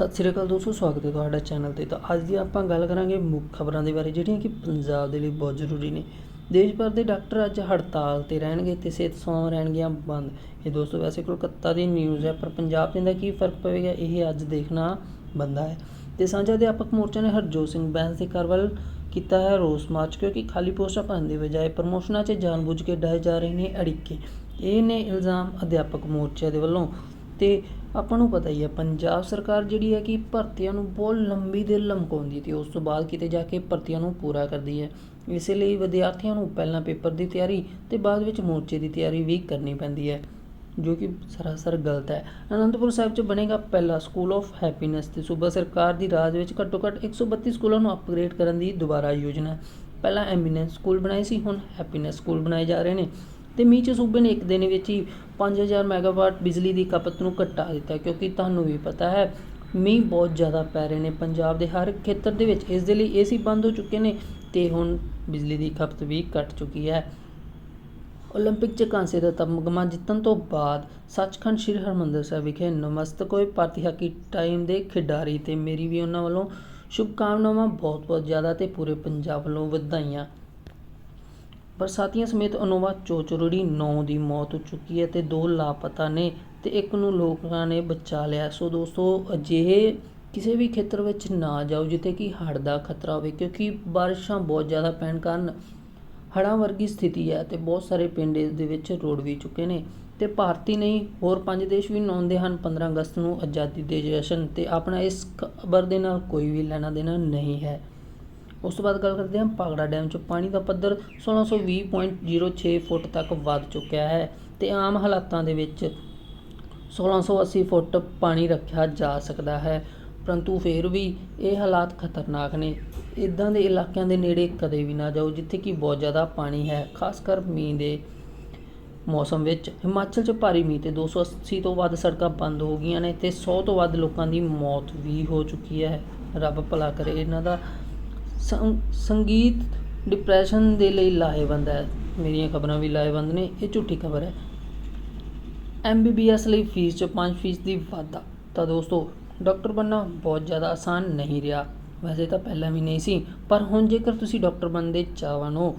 ਸਤਿ ਸ੍ਰੀ ਅਕਾਲ ਦੋਸਤੋ, ਸਵਾਗਤ ਹੈ ਤੁਹਾਡਾ ਚੈਨਲ ਤੇ। ਤਾਂ ਅੱਜ ਦੀ ਆਪਾਂ ਗੱਲ ਕਰਾਂਗੇ ਮੁੱਖ ਖਬਰਾਂ ਦੇ ਬਾਰੇ, ਜਿਹੜੀਆਂ ਕਿ ਪੰਜਾਬ ਦੇ ਲਈ ਬਹੁਤ ਜ਼ਰੂਰੀ ਨੇ। ਦੇਸ਼ ਭਰ ਦੇ ਡਾਕਟਰ ਅੱਜ ਹੜਤਾਲ ਤੇ ਰਹਿਣਗੇ ਤੇ ਸਿਹਤ ਸੇਵਾਵਾਂ ਰਹਿਣਗੀਆਂ ਬੰਦ। ਇਹ ਦੋਸਤੋ, ਵੈਸੇ ਕੋਲਕਾਤਾ ਦੀ ਨਿਊਜ਼ ਹੈ, ਪਰ ਪੰਜਾਬ ਦੇ ਦਾ ਕੀ ਫ਼ਰਕ ਪਵੇਗਾ, ਇਹ ਅੱਜ ਦੇਖਣਾ ਬੰਦਾ ਹੈ। ਤੇ ਸਾਂਝਾ ਅਧਿਆਪਕ ਮੋਰਚਾ ਨੇ ਹਰਜੋਤ ਸਿੰਘ ਬੈਂਸ ਦੇ ਘਰ ਵੱਲ ਕੀਤਾ ਹੈ ਰੋਸ ਮਾਰਚ, ਕਿਉਂਕਿ ਖਾਲੀ ਪੋਸਟਾਂ ਭਰਨ ਦੀ ਬਜਾਏ ਪ੍ਰਮੋਸ਼ਨਾਂ 'ਚ ਜਾਣਬੁੱਝ ਕੇ ਡਾਏ ਜਾ ਰਹੇ ਨੇ ਅੜਿੱਕੇ। ਇਹ ਨੇ ਇਲਜ਼ਾਮ ਅਧਿਆਪਕ ਮੋਰਚੇ ਦੇ ਵੱਲੋਂ। ਅਤੇ ਆਪਾਂ ਨੂੰ ਪਤਾ ਹੀ ਹੈ ਪੰਜਾਬ ਸਰਕਾਰ ਜਿਹੜੀ ਹੈ ਕਿ ਭਰਤੀਆਂ ਨੂੰ ਬਹੁਤ ਲੰਬੀ ਦੇਰ ਲਮਕਾਉਂਦੀ ਅਤੇ ਉਸ ਤੋਂ ਬਾਅਦ ਕਿਤੇ ਜਾ ਕੇ ਭਰਤੀਆਂ ਨੂੰ ਪੂਰਾ ਕਰਦੀ ਹੈ। ਇਸੇ ਲਈ ਵਿਦਿਆਰਥੀਆਂ ਨੂੰ ਪਹਿਲਾਂ ਪੇਪਰ ਦੀ ਤਿਆਰੀ ਅਤੇ ਬਾਅਦ ਵਿੱਚ ਮੋਰਚੇ ਦੀ ਤਿਆਰੀ ਵੀ ਕਰਨੀ ਪੈਂਦੀ ਹੈ, ਜੋ ਕਿ ਸਰਾਸਰ ਗਲਤ ਹੈ। ਅਨੰਦਪੁਰ ਸਾਹਿਬ 'ਚ ਬਣੇਗਾ ਪਹਿਲਾ ਸਕੂਲ ਆਫ ਹੈਪੀਨੈਸ ਤੇ ਸੂਬਾ ਸਰਕਾਰ ਦੀ ਰਾਜ ਵਿੱਚ ਘੱਟੋ ਘੱਟ 132 ਸਕੂਲਾਂ ਨੂੰ ਅਪਗ੍ਰੇਡ ਕਰਨ ਦੀ ਦੁਬਾਰਾ ਯੋਜਨਾ ਪਹਿਲਾਂ ਐਮੀਨੈਂਸ ਸਕੂਲ ਬਣਾਏ ਸੀ, ਹੁਣ ਹੈਪੀਨੈਸ ਸਕੂਲ ਬਣਾਏ ਜਾ ਰਹੇ ਨੇ। ਅਤੇ ਮੀਂਹ 'ਚ ਸੂਬੇ ਨੇ ਇੱਕ ਦਿਨ ਵਿੱਚ ਹੀ ਪੰਜ ਹਜ਼ਾਰ ਮੈਗਾਵਾਟ ਬਿਜਲੀ ਦੀ ਖਪਤ ਨੂੰ ਘਟਾ ਦਿੱਤਾ, ਕਿਉਂਕਿ ਤੁਹਾਨੂੰ ਵੀ ਪਤਾ ਹੈ, ਮੀਂਹ ਬਹੁਤ ਜ਼ਿਆਦਾ ਪੈ ਰਹੇ ਨੇ ਪੰਜਾਬ ਦੇ ਹਰ ਖੇਤਰ ਦੇ ਵਿੱਚ। ਇਸ ਦੇ ਲਈ ਏ ਸੀ ਬੰਦ ਹੋ ਚੁੱਕੇ ਨੇ ਅਤੇ ਹੁਣ ਬਿਜਲੀ ਦੀ ਖਪਤ ਵੀ ਘਟ ਚੁੱਕੀ ਹੈ। ਓਲੰਪਿਕ 'ਚ ਕਾਂਸੇ ਦਾ ਤਮਗਮਾ ਜਿੱਤਣ ਤੋਂ ਬਾਅਦ ਸੱਚਖੰਡ ਸ੍ਰੀ ਹਰਮੰਦਰ ਸਾਹਿਬ ਵਿਖੇ ਨਮਸਤਕ ਹੋਏ ਭਾਰਤੀ ਹਾਕੀ ਟਾਈਮ ਦੇ ਖਿਡਾਰੀ ਅਤੇ ਮੇਰੀ ਵੀ ਉਹਨਾਂ ਵੱਲੋਂ ਸ਼ੁਭਕਾਮਨਾਵਾਂ ਬਹੁਤ-ਬਹੁਤ ਜ਼ਿਆਦਾ ਅਤੇ ਪੂਰੇ ਪੰਜਾਬ ਵੱਲੋਂ ਵਧਾਈਆਂ ਬਰਸਾਤੀਆਂ ਸਮੇਤ ਅਨੋਵਾ ਚੋਚੁਰੜੀ 9 ਦੀ ਮੌਤ ਹੋ ਚੁੱਕੀ ਹੈ ਤੇ ਦੋ ਲਾਪਤਾ ਨੇ ਤੇ ਇੱਕ ਨੂੰ ਲੋਕਾਂ ਨੇ ਬਚਾ ਲਿਆ। ਸੋ ਦੋਸਤੋ, ਅਜਿਹੇ ਕਿਸੇ ਵੀ ਖੇਤਰ ਵਿੱਚ ਨਾ ਜਾਓ ਜਿੱਥੇ ਕਿ ਹੜ੍ਹ ਦਾ ਖਤਰਾ ਹੋਵੇ, ਕਿਉਂਕਿ ਬਾਰਿਸ਼ਾਂ ਬਹੁਤ ਜ਼ਿਆਦਾ ਪੈਣ ਕਾਰਨ ਹੜ੍ਹਾਂ ਵਰਗੀ ਸਥਿਤੀ ਹੈ ਤੇ ਬਹੁਤ ਸਾਰੇ ਪਿੰਡ ਇਸ ਦੇ ਵਿੱਚ ਰੋੜ ਵੀ ਚੁੱਕੇ ਨੇ। ਤੇ ਭਾਰਤੀ ਨਹੀਂ, ਹੋਰ ਪੰਜ ਦੇਸ਼ ਵੀ ਮਨਾਉਂਦੇ ਹਨ। 15 ਅਗਸਤ ਨੂੰ ਆਜ਼ਾਦੀ ਦੇ ਜਸ਼ਨ ਤੇ ਆਪਣਾ ਇਸ ਖਬਰ ਦੇ ਨਾਲ ਕੋਈ ਵੀ ਲੈਣਾ ਦੇਣਾ ਨਹੀਂ ਹੈ। ਉਸ ਤੋਂ ਬਾਅਦ ਗੱਲ ਕਰਦੇ ਹਾਂ ਪਾਗੜਾ ਡੈਮ 'ਚ। ਪਾਣੀ ਦਾ ਪੱਧਰ 1620.06 ਫੁੱਟ ਤੱਕ ਵੱਧ ਚੁੱਕਿਆ ਹੈ ਤੇ ਆਮ ਹਾਲਾਤਾਂ ਦੇ ਵਿੱਚ 1680 ਫੁੱਟ ਪਾਣੀ ਰੱਖਿਆ ਜਾ ਸਕਦਾ ਹੈ। ਪਰੰਤੂ ਫਿਰ ਵੀ ਇਹ ਹਾਲਾਤ ਖਤਰਨਾਕ ਨੇ। ਇਦਾਂ ਦੇ ਇਲਾਕਿਆਂ ਦੇ ਨੇੜੇ ਕਦੇ ਵੀ ਨਾ ਜਾਓ, ਜਿੱਥੇ ਕਿ ਬਹੁਤ ਜ਼ਿਆਦਾ ਪਾਣੀ ਹੈ, ਖਾਸ ਕਰ ਮੀਂਹ ਦੇ ਮੌਸਮ ਵਿੱਚ। ਹਿਮਾਚਲ 'ਚ ਭਾਰੀ ਮੀਂਹ ਤੇ 280 ਤੋਂ ਵੱਧ ਸੜਕਾਂ ਬੰਦ ਹੋ ਗਈਆਂ ਨੇ ਤੇ 100 ਤੋਂ ਵੱਧ ਲੋਕਾਂ ਦੀ ਮੌਤ ਵੀ ਹੋ ਚੁੱਕੀ ਹੈ। ਰੱਬ ਭਲਾ ਕਰੇ ਇਹਨਾਂ ਦਾ। ਸੰ- ਸੰਗੀਤ ਡਿਪਰੈਸ਼ਨ ਦੇ ਲਈ ਲਾਹੇਵੰਦ ਹੈ। ਮੇਰੀਆਂ ਖਬਰਾਂ ਵੀ ਲਾਹੇਵੰਦ ਨੇ, ਇਹ ਝੂਠੀ ਖਬਰ ਹੈ। ਐਮਬੀਬੀਐਸ ਲਈ ਫੀਸ 'ਚ 5% ਦੀ ਵਾਧਾ। ਤਾਂ ਦੋਸਤੋ, ਡਾਕਟਰ ਬਣਨਾ ਬਹੁਤ ਜ਼ਿਆਦਾ ਆਸਾਨ ਨਹੀਂ ਰਿਹਾ। ਵੈਸੇ ਤਾਂ ਪਹਿਲਾਂ ਵੀ ਨਹੀਂ ਸੀ, ਪਰ ਹੁਣ ਜੇਕਰ ਤੁਸੀਂ ਡਾਕਟਰ ਬਣਦੇ ਚਾਹਵਾਨ ਹੋ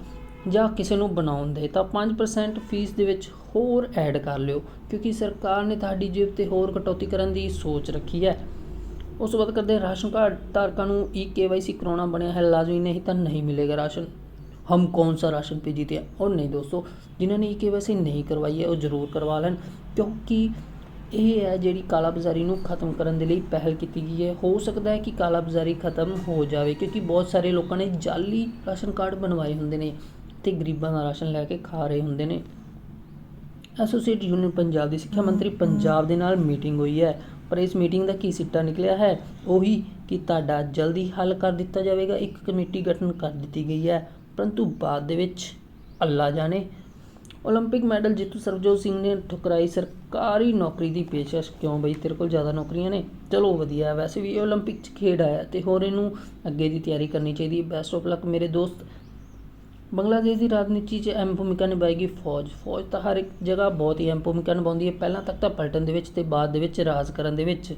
ਜਾਂ ਕਿਸੇ ਨੂੰ ਬਣਾਉਣ ਦੇ, ਤਾਂ 5% ਫੀਸ ਦੇ ਵਿੱਚ ਹੋਰ ਐਡ ਕਰ ਲਿਓ, ਕਿਉਂਕਿ ਸਰਕਾਰ ਨੇ ਤੁਹਾਡੀ ਜੇਬ ਤੇ ਹੋਰ ਕਟੌਤੀ ਕਰਨ ਦੀ ਸੋਚ ਰੱਖੀ ਹੈ। ਉਸ ਤੋਂ ਬਾਅਦ ਕਰਦੇ ਰਾਸ਼ਨ ਕਾਰਡ ਧਾਰਕਾਂ ਨੂੰ ਈ ਕੇ ਵਾਈ ਸੀ ਕਰਾਉਣਾ ਬਣਿਆ ਹੈ, ਲਾਜ਼ਮੀ ਨਹੀਂ ਤਾਂ ਨਹੀਂ ਮਿਲੇਗਾ ਰਾਸ਼ਨ। ਹਮ कौन ਸਾ ਰਾਸ਼ਨ पे जीते ਉਹ ਨਹੀਂ ਦੋਸਤੋ दोस्तों ਜਿਨ੍ਹਾਂ ਨੇ ਈ ਕੇ ਵਾਈ ਸੀ ਨਹੀਂ ਕਰਵਾਈ ਹੈ, ਉਹ ਜ਼ਰੂਰ ਕਰਵਾ ਲੈਣ। ਕਿਉਂਕਿ ਇਹ ਹੈ ਜਿਹੜੀ ਕਾਲਾ ਬਾਜ਼ਾਰੀ ਨੂੰ ਖਤਮ ਕਰਨ ਦੇ ਲਈ ਪਹਿਲ ਕੀਤੀ ਗਈ ਹੈ। ਹੋ ਸਕਦਾ ਹੈ ਕਿ ਕਾਲਾ ਬਾਜ਼ਾਰੀ ਖਤਮ ਹੋ ਜਾਵੇ, ਕਿਉਂਕਿ ਬਹੁਤ ਸਾਰੇ ਲੋਕਾਂ ਨੇ ਜਾਲੀ ਰਾਸ਼ਨ ਕਾਰਡ ਬਣਵਾਏ ਹੁੰਦੇ ਨੇ ਤੇ ਗਰੀਬਾਂ ਦਾ ਰਾਸ਼ਨ ਲੈ ਕੇ ਖਾ ਰਹੇ ਹੁੰਦੇ ਨੇ। ਐਸੋਸੀਏਟ ਯੂਨੀਅਨ ਪੰਜਾਬ ਦੀ ਸਿੱਖਿਆ ਮੰਤਰੀ ਪੰਜਾਬ ਦੇ ਨਾਲ ਮੀਟਿੰਗ ਹੋਈ ਹੈ। ਪਰ ਇਸ ਮੀਟਿੰਗ ਦਾ ਕੀ ਸਿੱਟਾ ਨਿਕਲਿਆ ਹੈ ਉਹੀ ਕਿ ਤੁਹਾਡਾ ਜਲਦੀ ਹੱਲ ਕਰ ਦਿੱਤਾ ਜਾਵੇਗਾ ਇੱਕ ਕਮੇਟੀ ਗਠਨ ਕਰ ਦਿੱਤੀ ਗਈ ਹੈ ਪਰੰਤੂ ਬਾਅਦ ਦੇ ਵਿੱਚ ਅੱਲਾ ਜਾਣੇ 올림픽 ਮੈਡਲ ਜੇਤੂ ਸਰਬਜੋਤ ਸਿੰਘ ਨੇ ਠੁਕਰਾਈ ਸਰਕਾਰੀ ਨੌਕਰੀ ਦੀ ਪੇਸ਼ਕਸ਼ ਕਿਉਂ ਬਈ ਤੇਰੇ ਕੋਲ ਜ਼ਿਆਦਾ ਨੌਕਰੀਆਂ ਨੇ ਚਲੋ ਵਧੀਆ ਹੈ ਵੈਸੇ ਵੀ ਇਹ 올림픽 'ਚ ਖੇਡ ਆਇਆ ਤੇ ਹੋਰ ਇਹਨੂੰ ਅੱਗੇ ਦੀ ਤਿਆਰੀ ਕਰਨੀ ਚਾਹੀਦੀ ਹੈ ਬੈਸਟ ਆਫ ਲੱਕ ਮੇਰੇ ਦੋਸਤ ਬੰਗਲਾਦੇਸ਼ ਦੀ ਰਾਜਨੀਤੀ 'ਚ ਅਹਿਮ ਭੂਮਿਕਾ ਨਿਭਾਏਗੀ ਫੌਜ। ਫੌਜ ਤਾਂ ਹਰ ਇੱਕ ਜਗ੍ਹਾ ਬਹੁਤ ਹੀ ਅਹਿਮ ਭੂਮਿਕਾ ਨਿਭਾਉਂਦੀ ਹੈ। ਪਹਿਲਾਂ ਤੱਕ ਤਾਂ ਪਲਟਨ ਦੇ ਵਿੱਚ ਤੇ ਬਾਅਦ ਦੇ ਵਿੱਚ ਰਾਜ ਕਰਨ ਦੇ ਵਿੱਚ।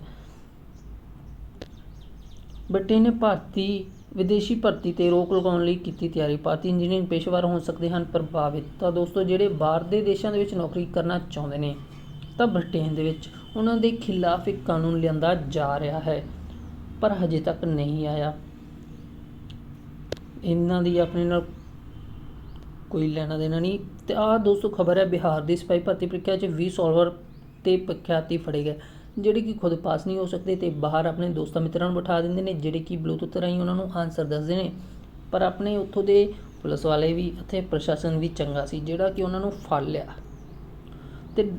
ਬ੍ਰਿਟੇਨ ਨੇ ਭਾਰਤੀ, ਵਿਦੇਸ਼ੀ ਭਰਤੀ ਤੇ ਰੋਕ ਲਗਾਉਣ ਲਈ ਕੀਤੀ ਤਿਆਰੀ। ਭਾਰਤੀ ਇੰਜੀਨੀਅਰਿੰਗ ਪੇਸ਼ੇਵਰ ਹੋ ਸਕਦੇ ਹਨ ਪ੍ਰਭਾਵਿਤ। ਤਾਂ ਦੋਸਤੋ, ਜਿਹੜੇ ਬਾਹਰ ਦੇ ਦੇਸ਼ਾਂ ਦੇ ਵਿੱਚ ਨੌਕਰੀ ਕਰਨਾ ਚਾਹੁੰਦੇ ਨੇ, ਤਾਂ ਬ੍ਰਿਟੇਨ ਦੇ ਵਿੱਚ ਉਹਨਾਂ ਦੇ ਖਿਲਾਫ ਇੱਕ ਕਾਨੂੰਨ ਲਿਆਂਦਾ ਜਾ ਰਿਹਾ ਹੈ, ਪਰ ਹਜੇ ਤੱਕ ਨਹੀਂ ਆਇਆ। ਇਹਨਾਂ ਦੀ ਆਪਣੇ ਨਾਲ ਕੋਈ ਲੈਣਾ ਦੇਣਾ ਨਹੀਂ। ਤੇ ਆਹ ਦੋਸਤੋ ਖਬਰ ਹੈ ਬਿਹਾਰ ਦੀ ਸਿਪਾਹੀ ਭਰਤੀ ਪ੍ਰੀਖਿਆ 'ਚ 20 ਸੋਲਵਰ ਤੇ ਪ੍ਰਖਿਆਤੀ ਫੜੇ ਗਏ। ਜਿਹੜੇ ਕਿ ਖੁਦ ਪਾਸ ਨਹੀਂ ਹੋ ਸਕਦੇ ਤੇ ਬਾਹਰ ਆਪਣੇ ਦੋਸਤਾਂ ਮਿੱਤਰਾਂ ਨੂੰ ਬਿਠਾ ਦਿੰਦੇ ਨੇ, ਜਿਹੜੇ ਕਿ ਬਲੂਟੁੱਥ ਰਾਹੀਂ ਉਹਨਾਂ ਨੂੰ ਆਨਸਰ ਦੱਸਦੇ ਨੇ। ਪਰ ਆਪਣੇ ਉੱਥੋਂ ਦੇ ਪੁਲਿਸ ਵਾਲੇ ਵੀ ਅਤੇ ਪ੍ਰਸ਼ਾਸਨ ਵੀ ਚੰਗਾ ਸੀ, ਜਿਹੜਾ ਕਿ ਉਹਨਾਂ ਨੂੰ ਫੜ ਲਿਆ। ਤੇ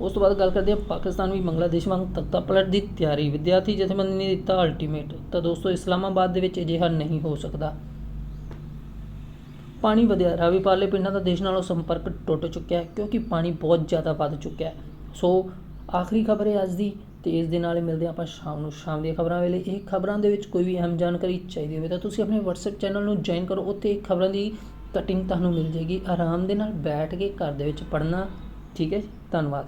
ਉਸ ਤੋਂ ਬਾਅਦ ਗੱਲ ਕਰਦੇ ਹਾਂ, ਪਾਕਿਸਤਾਨ ਵੀ ਬੰਗਲਾਦੇਸ਼ ਵਾਂਗ ਤਖਤਾ ਪਲਟ ਦੀ ਤਿਆਰੀ। ਵਿਦਿਆਰਥੀ ਜਥੇਬੰਦੀ ਨੇ ਦਿੱਤਾ ਅਲਟੀਮੇਟ ਤਾਂ ਦੋਸਤੋ, ਇਸਲਾਮਾਬਾਦ ਦੇ ਵਿੱਚ ਅਜਿਹਾ ਨਹੀਂ ਹੋ ਸਕਦਾ। ਪਾਣੀ ਵਧਿਆ, ਰਾਵੀ ਪਾਰਲੇ ਪਿੰਡਾਂ ਦਾ ਦੇਸ਼ ਨਾਲੋਂ ਸੰਪਰਕ ਟੁੱਟ ਚੁੱਕਿਆ ਹੈ, ਕਿਉਂਕਿ ਪਾਣੀ ਬਹੁਤ ਜ਼ਿਆਦਾ ਵੱਧ ਚੁੱਕਿਆ ਹੈ। ਸੋ, ਆਖਰੀ ਖਬਰ ਹੈ ਅੱਜ ਦੀ, ਤੇ ਇਸ ਦੇ ਨਾਲ ਮਿਲਦੇ ਹਾਂ ਆਪਾਂ ਸ਼ਾਮ ਨੂੰ, ਸ਼ਾਮ ਦੀਆਂ ਖਬਰਾਂ ਵੇਲੇ। ਇਹ ਖਬਰਾਂ ਦੇ ਵਿੱਚ ਕੋਈ ਵੀ ਅਹਿਮ ਜਾਣਕਾਰੀ ਚਾਹੀਦੀ ਹੋਵੇ ਤਾਂ ਤੁਸੀਂ ਆਪਣੇ WhatsApp ਚੈਨਲ ਨੂੰ ਜੁਆਇਨ ਕਰੋ, ਉੱਥੇ ਇਹ ਖਬਰਾਂ ਦੀ ਕਟਿੰਗ ਤੁਹਾਨੂੰ ਮਿਲ ਜੇਗੀ ਆਰਾਮ ਦੇ ਨਾਲ ਬੈਠ ਕੇ ਘਰ ਦੇ ਵਿੱਚ ਪੜ੍ਹਨਾ। ਠੀਕ ਹੈ ਜੀ, ਧੰਨਵਾਦ।